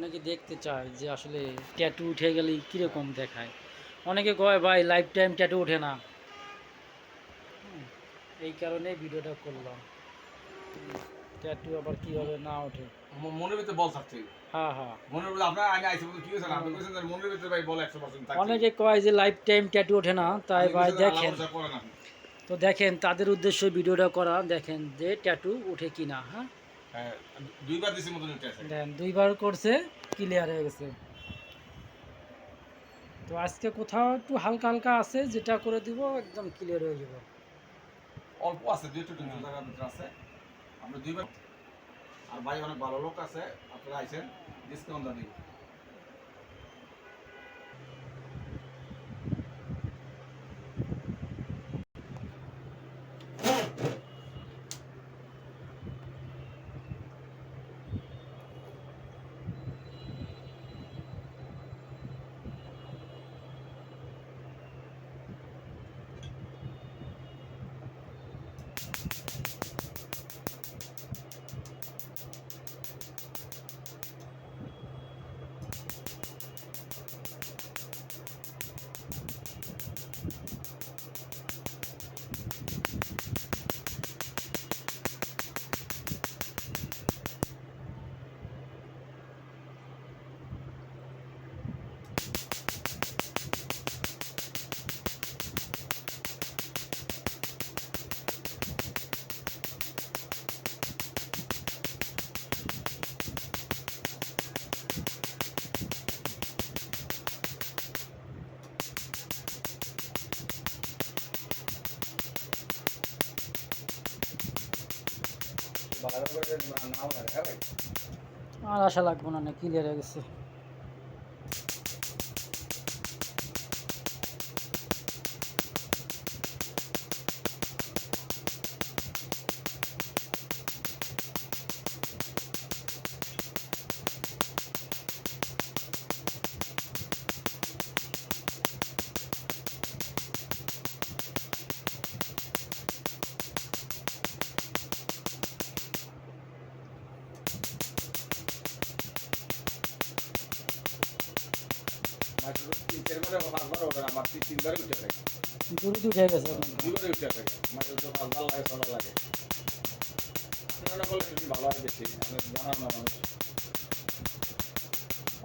অনেকে দেখতে চায় যে আসলে ট্যাটু উঠে গেলে কীরকম দেখায়। অনেকে কয় ভাই লাইফ টাইম ট্যাটু ওঠে না। এই কারণে ভিডিওটা করলাম। ট্যাটু আবার কীভাবে না ওঠে? ম- মনের ভিতরে বল থাকছে হ্যাঁ হ্যাঁ। মনের ভিতরে আপনার আগে আইসে বলতে কি হয়েছে? আপনি কইছেন যে মনের ভিতরে ভাই বল একশো পার্সেন্ট থাকছে অনেকে কয় যে লাইফ টাইম ট্যাটু ওঠে না তাই ভাই দেখেন। তো দেখেন তাদের উদ্দেশ্যে ভিডিওটা করা দেখেন যে ট্যাটু উঠে কি না হ্যাঁ হ্যাঁ, দুইবার দিছি মতন আছে। দেন দুইবার করছে ক্লিয়ার হয়ে গেছে। তো আজকে কোথাও একটু হালকা হালকা আছে যেটা করে দিব একদম ক্লিয়ার হয়ে যাবে। অল্প আছে দুই একটু জায়গার ভিতরে আছে। আমরা দুইবার আর ভাই অনেক ভালো লোক আছে আপনারা আইছেন ডিসকাউন্ট দিব আর আশা লাগবো না না ক্লিয়ার হয়ে গেছে।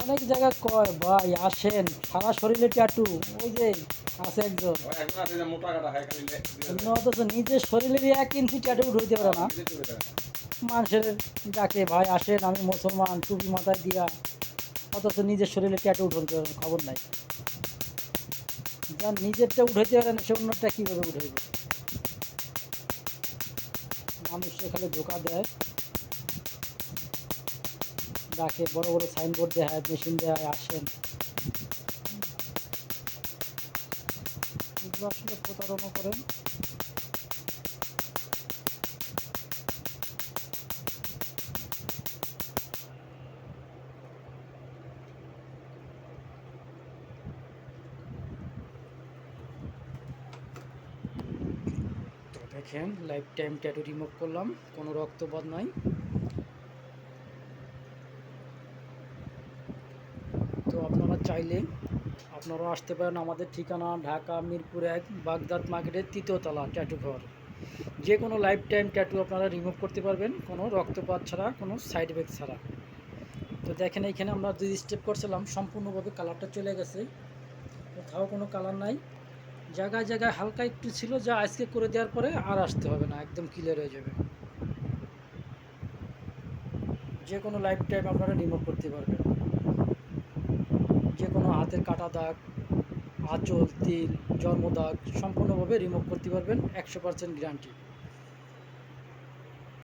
অনেক জায়গায় কয়, ভাই, আসেন সারা শরীরে ট্যাটু ওই যে আছে একজন। অথচ নিজের শরীরের এক ইঞ্চি ট্যাটু উঠে পারে না। মানুষের ডাকে, ভাই, আসেন, আমি মুসলমান, টুপি মাথায় দিয়া অথচ নিজের শরীরে ট্যাটু পারে খবর নাই। যার নিজেরটা উঠাইতে পারে না, সে অন্যটা কীভাবে উঠাইবে? মানুষ সেখানে ধোকা দেয়। ডাকে, বড় বড় সাইনবোর্ড দেয় মেশিন দেয় আসেন। আসলে প্রতারণা করেন। দেখেন লাইফ টাইম ট্যাটু রিমুভ করলাম, কোনো রক্তপাত নাই। তো আপনারা চাইলে আপনারা আসতে পারেন আমাদের ঠিকানা, ঢাকা, মিরপুর এক, বাগদাদ মার্কেটের তৃতীয়তলা ট্যাটু ঘর। যে কোনো লাইফ টাইম ট্যাটু আপনারা রিমুভ করতে পারবেন, কোনো রক্তপাত ছাড়া, কোনো সাইড এফেক্ট ছাড়া। তো দেখেন, এইখানে আমরা দুই স্টেপ করছিলাম, সম্পূর্ণভাবে কালারটা চলে গেছে। কোথাও কোনো কালার নাই। জায়গায় জায়গায় হালকা একটু ছিল, যা আজকে করে দেওয়ার পরে আর আসতে হবে না, একদম ক্লিয়ার হয়ে যাবে। যে কোনো লাইফ টাইম আপনারা রিমুভ করতে পারবেন। যে কোনো হাতের কাটা দাগ, আঁচল, তিল জন্ম দাগ সম্পূর্ণভাবে রিমুভ করতে পারবেন, একশো পার্সেন্ট গ্যারান্টি